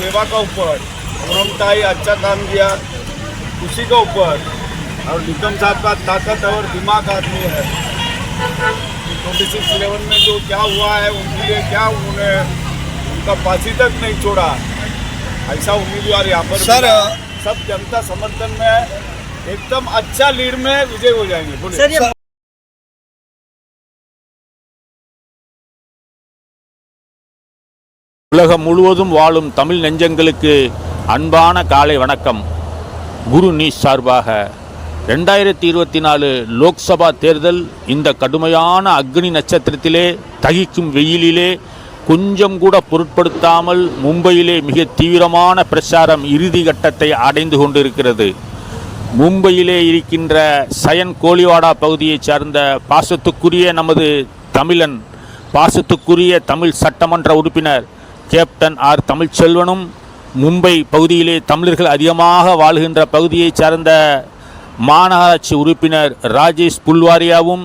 सेवा का ऊपर पूनमताई अच्छा काम किया उसी के ऊपर। और निकम साहब का ताकत और दिमाग आदमी है। ट्वेंटी सिक्स इलेवन में जो क्या हुआ है उनके लिए क्या उन्होंने उनका फांसी तक नहीं छोड़ा। ऐसा उम्मीदवार यहाँ पर सर, सब जनता समर्थन में एकदम अच्छा लीड में विजय हो जाएँगे। बोलिए। உலகம் முழுவதும் வாழும் தமிழ் நெஞ்சங்களுக்கு அன்பான காலை வணக்கம். குரு நீ சார்பாக ரெண்டாயிரத்தி இருபத்தி நாலு லோக்சபா தேர்தல் இந்த கடுமையான அக்னி நட்சத்திரத்திலே தகிக்கும் வெயிலிலே கொஞ்சம் கூட பொருட்படுத்தாமல் மும்பையிலே மிக தீவிரமான பிரச்சாரம் இறுதி கட்டத்தை அடைந்து கொண்டிருக்கிறது. மும்பையிலே இருக்கின்ற சயன் கோலிவாடா பகுதியைச் சார்ந்த பாசத்துக்குரிய நமது தமிழன் பாசத்துக்குரிய தமிழ் சட்டமன்ற உறுப்பினர் கேப்டன் ஆர் தமிழ்ச்செல்வனும் மும்பை பகுதியிலே தமிழர்கள் அதிகமாக வாழ்கின்ற பகுதியைச் சார்ந்த மாநகராட்சி உறுப்பினர் ராஜேஷ் புல்வாரியாவும்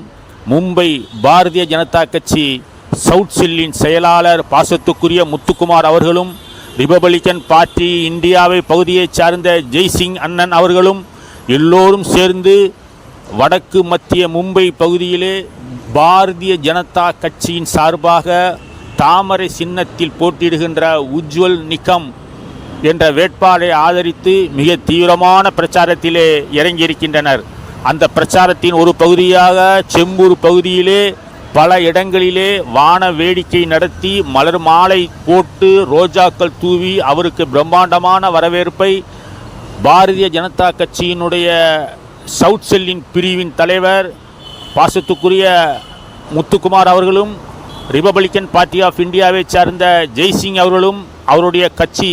மும்பை பாரதிய ஜனதா கட்சி சவுத் செல்லின் செயலாளர் பாசத்துக்குரிய முத்துக்குமார் அவர்களும் ரிபப்ளிக்கன் பார்ட்டி இந்தியாவை பகுதியைச் சார்ந்த ஜெய்சிங் அண்ணன் அவர்களும் எல்லோரும் சேர்ந்து வடக்கு மத்திய மும்பை பகுதியிலே பாரதிய ஜனதா கட்சியின் சார்பாக தாமரை சின்னத்தில் போட்டியிடுகின்ற உஜ்வல் நிக்கம் என்ற வேட்பாளரை ஆதரித்து மிக தீவிரமான பிரச்சாரத்திலே இறங்கியிருக்கின்றனர். அந்த பிரச்சாரத்தின் ஒரு பகுதியாக செம்பூர் பகுதியிலே பல இடங்களிலே வான வேடிக்கை நடத்தி மலர் மாலை போட்டு ரோஜாக்கள் தூவி அவருக்கு பிரம்மாண்டமான வரவேற்பை பாரதிய ஜனதா கட்சியினுடைய சவுத் செல்லின் பிரிவின் தலைவர் பாசத்துக்குரிய முத்துக்குமார் அவர்களும் ரிபப்ளிக்கன் பார்ட்டி ஆஃப் இந்தியாவை சார்ந்த ஜெய்சிங் அவர்களும் அவருடைய கட்சி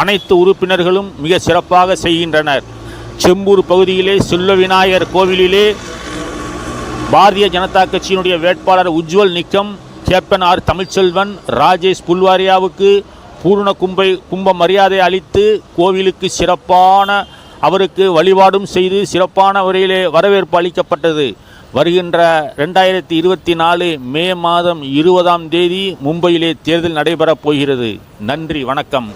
அனைத்து உறுப்பினர்களும் மிக சிறப்பாக செய்கின்றனர். செம்பூர் பகுதியிலே செல்வ விநாயகர் கோவிலிலே பாரதிய ஜனதா கட்சியினுடைய வேட்பாளர் உஜ்வல் நிக்கம் கேப்டன் ஆர் தமிழ்ச்செல்வன் ராஜேஷ் புல்வாரியாவுக்கு பூர்ண கும்பை கும்ப மரியாதை அளித்து கோவிலுக்கு சிறப்பான அவருக்கு வழிபாடும் செய்து சிறப்பான முறையிலே வரவேற்பு அளிக்கப்பட்டது. வருகின்ற ரெண்டாயிரத்தி இருபத்தி நாலு மே மாதம் இருபதாம் தேதி மும்பையிலே தேர்தல் நடைபெறப் போகிறது. நன்றி வணக்கம்.